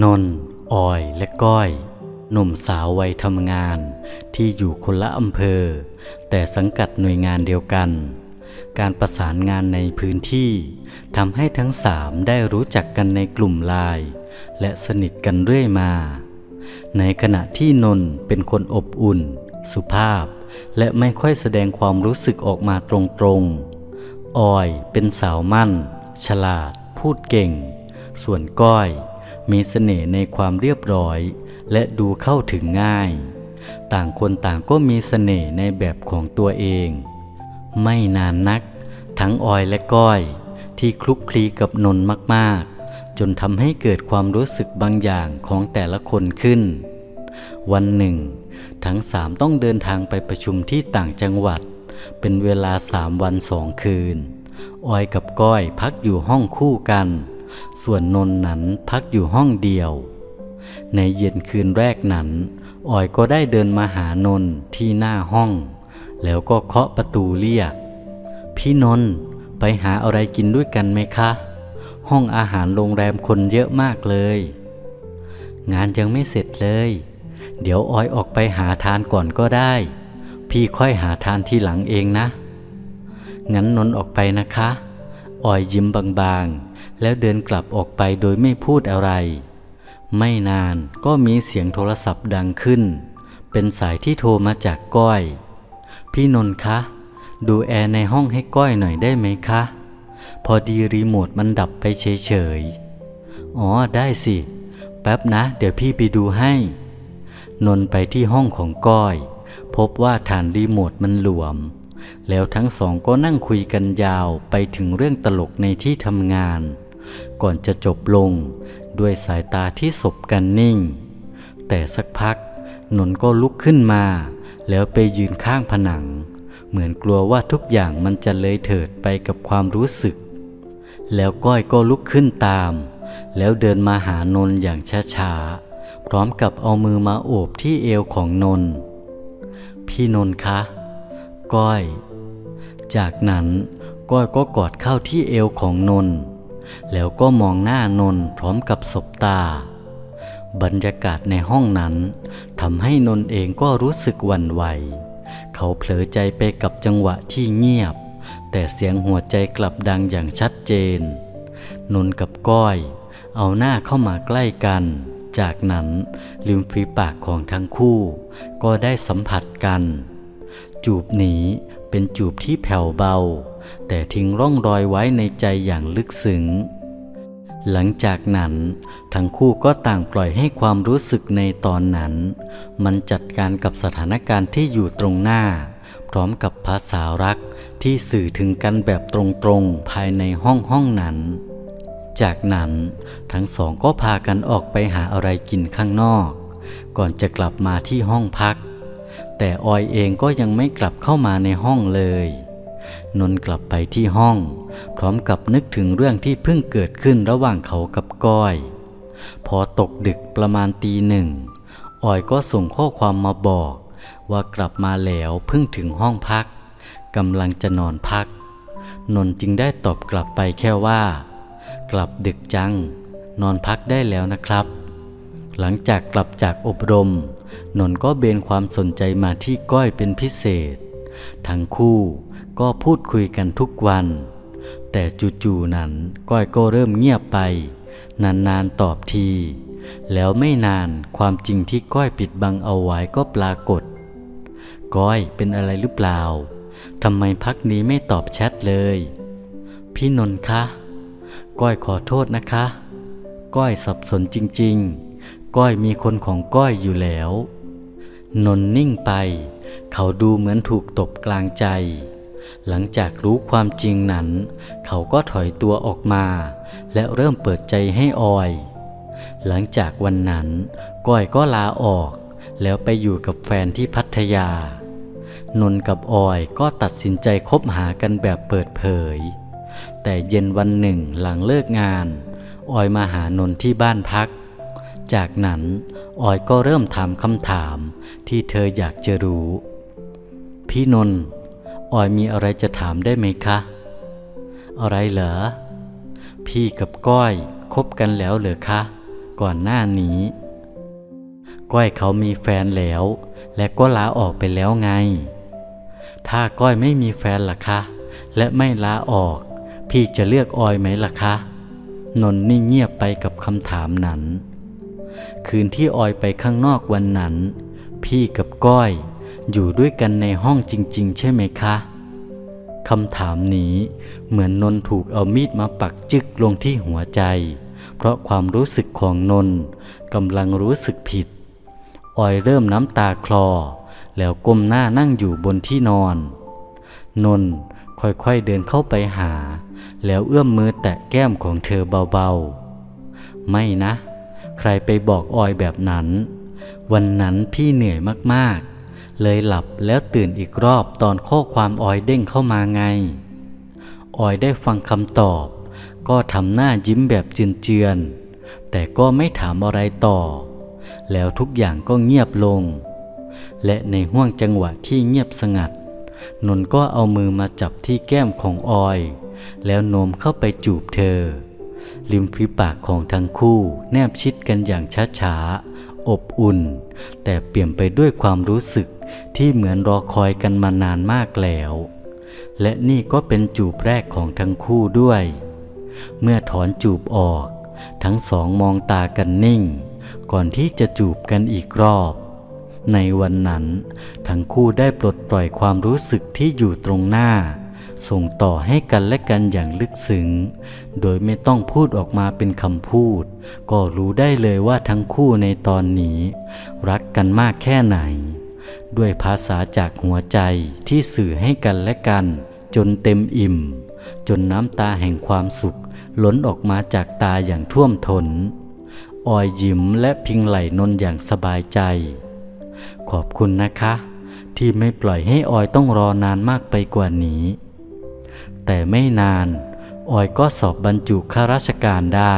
นน์ออย และก้อย หนุ่มสาววัยทำงาน ที่อยู่คนละอำเภอ แต่สังกัดหน่วยงานเดียวกัน การประสานงานในพื้นที่ทำให้ทั้งสามได้รู้จักกันในกลุ่มไลน์และสนิทกันเรื่อยมา ในขณะที่นน์เป็นคนอบอุ่น สุภาพ และไม่ค่อยแสดงความรู้สึกออกมาตรงๆออยเป็นสาวมั่น ฉลาด พูดเก่ง ส่วนก้อย มีเสน่ห์ในความเรียบร้อย และดูเข้าถึงง่าย ต่างคนต่างก็มีเสน่ห์ในแบบของตัวเอง ไม่นานนัก ทั้งออยและก้อย ที่คลุกคลีกับนนท์มากๆ จนทำให้เกิดความรู้สึกบางอย่างของแต่ละคนขึ้น วันหนึ่ง ทั้งสามต้องเดินทางไปประชุมที่ต่างจังหวัด เป็นเวลาสามวันสองคืน ออยกับก้อยพักอยู่ห้องคู่กัน ส่วนนนท์นั้นพักอยู่ห้องเดียว ในเย็นคืนแรกนั้นออยก็ได้เดินมาหานนท์ที่หน้าห้อง แล้วก็เคาะประตูเรียก พี่นนท์ไปหาอะไรกินด้วยกันไหมคะ ห้องอาหารโรงแรมคนเยอะมากเลย งานยังไม่เสร็จเลย เดี๋ยวออยออกไปหาทานก่อนก็ได้ พี่ค่อยหาทานทีหลังเองนะงั้นนนท์ออกไปนะคะ ออยยิ้มบางๆ แล้วเดินกลับออกไปโดยไม่พูดอะไร ไม่นานก็มีเสียงโทรศัพท์ดังขึ้น เป็นสายที่โทรมาจากก้อย พี่นนท์คะ ดูแอร์ในห้องให้ก้อยหน่อยได้ไหมคะ พอดีรีโมทมันดับไปเฉยๆ อ๋อได้สิ แป๊บนะ เดี๋ยวพี่ไปดูให้ นนท์ไปที่ห้องของก้อย พบว่าฐานรีโมทมันหลวมแล้วทั้งสองก็นั่งคุยกันยาวไปถึงเรื่องตลกในที่ทำงาน ก่อนจะจบลงด้วยสายตาที่สบกันนิ่ง แต่สักพักนนท์ก็ลุกขึ้นมา แล้วไปยืนข้างผนัง เหมือนกลัวว่าทุกอย่างมันจะเลยเถิดไปกับความรู้สึก แล้วก้อยก็ลุกขึ้นตาม แล้วเดินมาหานนท์อย่างช้าๆ พร้อมกับเอามือมาโอบที่เอวของนนท์พี่นนท์คะ ก้อย จากนั้นก้อยก็กอดเข้าที่เอวของนนท์ แล้วก็มองหน้านนท์พร้อมกับสบตา บรรยากาศในห้องนั้นทำให้นนท์เองก็รู้สึกวันไหว เขาเผลอใจไปกับจังหวะที่เงียบ แต่เสียงหัวใจกลับดังอย่างชัดเจน นนท์กับก้อย เอาหน้าเข้ามาใกล้กัน จากนั้นริมฝีปากของทั้งคู่ ก็ได้สัมผัสกัน จูบนี้เป็นจูบที่แผ่วเบา แต่ทิ้งร่องรอยไว้ในใจอย่างลึกซึ้ง หลังจากนั้น ทั้งคู่ก็ต่างปล่อยให้ความรู้สึกในตอนนั้น มันจัดการกับสถานการณ์ที่อยู่ตรงหน้า พร้อมกับภาษารักที่สื่อถึงกันแบบตรงๆ ภายในห้องห้องนั้นจากนั้นทั้งสองก็พากันออกไปหาอะไรกินข้างนอก ก่อนจะกลับมาที่ห้องพัก แต่ออยเองก็ยังไม่กลับเข้ามาในห้องเลย นนกลับไปที่ห้อง พร้อมกับนึกถึงเรื่องที่เพิ่งเกิดขึ้นระหว่างเขากับก้อย พอตกดึกประมาณตีหนึ่งออยก็ส่งข้อความมาบอก ว่ากลับมาแล้วเพิ่งถึงห้องพักกำลังจะนอนพัก นนจึงได้ตอบกลับไปแค่ว่า กลับดึกจัง นอนพักได้แล้วนะครับ หลังจากกลับจากอบรม นนก็เบนความสนใจมาที่ก้อยเป็นพิเศษ ทั้งคู่ก็พูดคุยกันทุกวัน แต่จู่ๆนั้นก้อยก็เริ่มเงียบไป นานๆตอบที แล้วไม่นานความจริงที่ก้อยปิดบังเอาไว้ก็ปรากฏ ก้อยเป็นอะไรหรือเปล่าทำไมพักนี้ไม่ตอบแชทเลย พี่นนท์คะก้อยขอโทษนะคะ ก้อยสับสนจริง ๆ ก้อยมีคนของก้อยอยู่แล้ว นนท์นิ่งไป เขาดูเหมือนถูกตบกลางใจ หลังจากรู้ความจริงนั้น เขาก็ถอยตัวออกมา และเริ่มเปิดใจให้ออย หลังจากวันนั้นก้อยก็ลาออก แล้วไปอยู่กับแฟนที่พัทยา นนท์กับออยก็ตัดสินใจคบหากันแบบเปิดเผย แต่เย็นวันหนึ่งหลังเลิกงาน ออยมาหานนท์ที่บ้านพักจากนั้น ออยก็เริ่มถามคำถามที่เธออยากจะรู้ พี่นนท์ออยมีอะไรจะถามได้ไหมคะ อะไรเหรอ พี่กับก้อยคบกันแล้วเหรอคะ ก่อนหน้านี้ ก้อยเขามีแฟนแล้ว และก็ลาออกไปแล้วไง ถ้าก้อยไม่มีแฟนล่ะคะ และไม่ลาออก พี่จะเลือกออยไหมล่ะคะ นนท์นิ่งเงียบไปกับคำถามนั้น คืนที่ออยไปข้างนอกวันนั้น พี่กับก้อย อยู่ด้วยกันในห้องจริง ๆ ใช่ไหมคะคำถามนี้เหมือนนนท์ถูกเอามีดมาปักจึกลงที่หัวใจ เพราะความรู้สึกของนนท์กำลังรู้สึกผิด ออยเริ่มน้ำตาคลอ แล้วก้มหน้านั่งอยู่บนที่นอน นนท์ค่อยๆเดินเข้าไปหา แล้วเอื้อมมือแตะแก้มของเธอเบาๆ ไม่นะ ใครไปบอกออยแบบนั้น วันนั้นพี่เหนื่อยมากๆ เลยหลับแล้วตื่นอีกรอบตอนข้อความออยเด้งเข้ามาไง ออยได้ฟังคำตอบ ก็ทำหน้ายิ้มแบบเจือน แต่ก็ไม่ถามอะไรต่อ แล้วทุกอย่างก็เงียบลง และในห้วงจังหวะที่เงียบสงัด นนท์ก็เอามือมาจับที่แก้มของออย แล้วโน้มเข้าไปจูบเธอ ริมฝีปากของทั้งคู่แนบชิดกันอย่างช้าๆอบอุ่น แต่เปลี่ยมไปด้วยความรู้สึก ที่เหมือนรอคอยกันมานานมากแล้ว และนี่ก็เป็นจูบแรกของทั้งคู่ด้วย เมื่อถอนจูบออก ทั้งสองมองตากันนิ่ง ก่อนที่จะจูบกันอีกรอบ ในวันนั้น ทั้งคู่ได้ปลดปล่อยความรู้สึกที่อยู่ตรงหน้า ส่งต่อให้กันและกันอย่างลึกซึ้ง โดยไม่ต้องพูดออกมาเป็นคำพูด ก็รู้ได้เลยว่าทั้งคู่ในตอนนี้ รักกันมากแค่ไหน ด้วยภาษาจากหัวใจที่สื่อให้กันและกัน จนเต็มอิ่ม จนน้ำตาแห่งความสุข ล้นออกมาจากตาอย่างท่วมทนออยยิ้มและพิงไหลนนอย่างสบายใจ ขอบคุณนะคะ ที่ไม่ปล่อยให้ออยต้องรอนานมากไปกว่านี้ แต่ไม่นาน ออยก็สอบบรรจุข้าราชการได้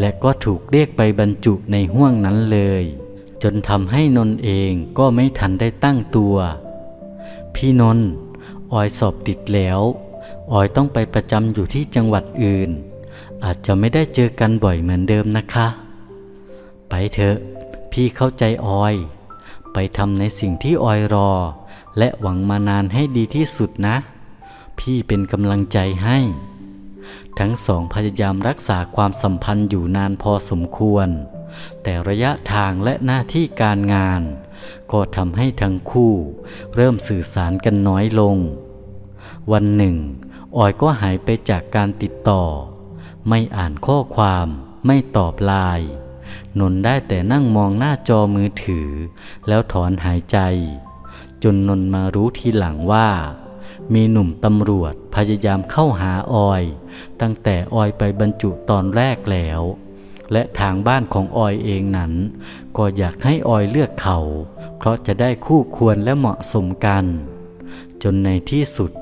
และก็ถูกเรียกไปบรรจุในห้วงนั้นเลย จนทำให้นนเองก็ไม่ทันได้ตั้งตัว พี่นนออยสอบติดแล้ว ออยต้องไปประจำอยู่ที่จังหวัดอื่น อาจจะไม่ได้เจอกันบ่อยเหมือนเดิมนะคะ ไปเถอะ พี่เข้าใจออย ไปทำในสิ่งที่ออยรอ และหวังมานานให้ดีที่สุดนะ พี่เป็นกำลังใจให้ ทั้งสองพยายามรักษาความสัมพันธ์อยู่นานพอสมควร แต่ระยะทางและหน้าที่การงาน ก็ทำให้ทั้งคู่ เริ่มสื่อสารกันน้อยลง วันหนึ่ง ออยก็หายไปจากการติดต่อ ไม่อ่านข้อความ ไม่ตอบไลน์นนได้แต่นั่งมองหน้าจอมือถือ แล้วถอนหายใจ จนนนมารู้ทีหลังว่า มีหนุ่มตำรวจพยายามเข้าหาออย ตั้งแต่ออยไปบรรจุตอนแรกแล้ว และทางบ้านของออยเองนั้น ก็อยากให้ออยเลือกเขา เพราะจะได้คู่ควรและเหมาะสมกัน จนในที่สุด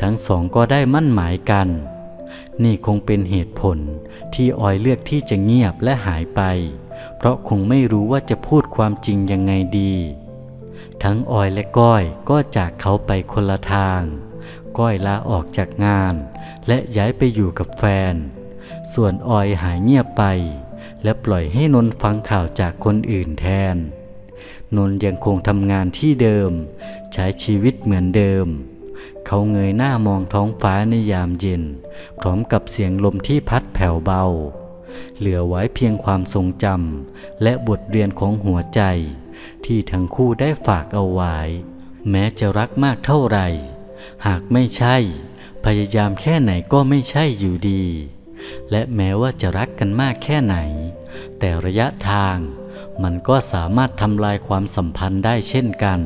ทั้งสองก็ได้มั่นหมายกัน นี่คงเป็นเหตุผลที่ออยเลือกที่จะเงียบและหายไป เพราะคงไม่รู้ว่าจะพูดความจริงยังไงดี ทั้งออยและก้อยก็จากเขาไปคนละทาง ก้อยลาออกจากงาน และย้ายไปอยู่กับแฟนส่วนออยหายเงียบไป และปล่อยให้นนท์ฟังข่าวจากคนอื่นแทน นนท์ยังคงทำงานที่เดิม ใช้ชีวิตเหมือนเดิม เขาเงยหน้ามองท้องฟ้าในยามเย็น พร้อมกับเสียงลมที่พัดแผ่วเบา เหลือไว้เพียงความทรงจำและบทเรียนของหัวใจ ที่ทั้งคู่ได้ฝากเอาไว้ แม้จะรักมากเท่าไหร่ หากไม่ใช่ พยายามแค่ไหนก็ไม่ใช่อยู่ดี และแม้ว่าจะรักกันมากแค่ไหน แต่ระยะทางมันก็สามารถทำลายความสัมพันธ์ได้เช่นกัน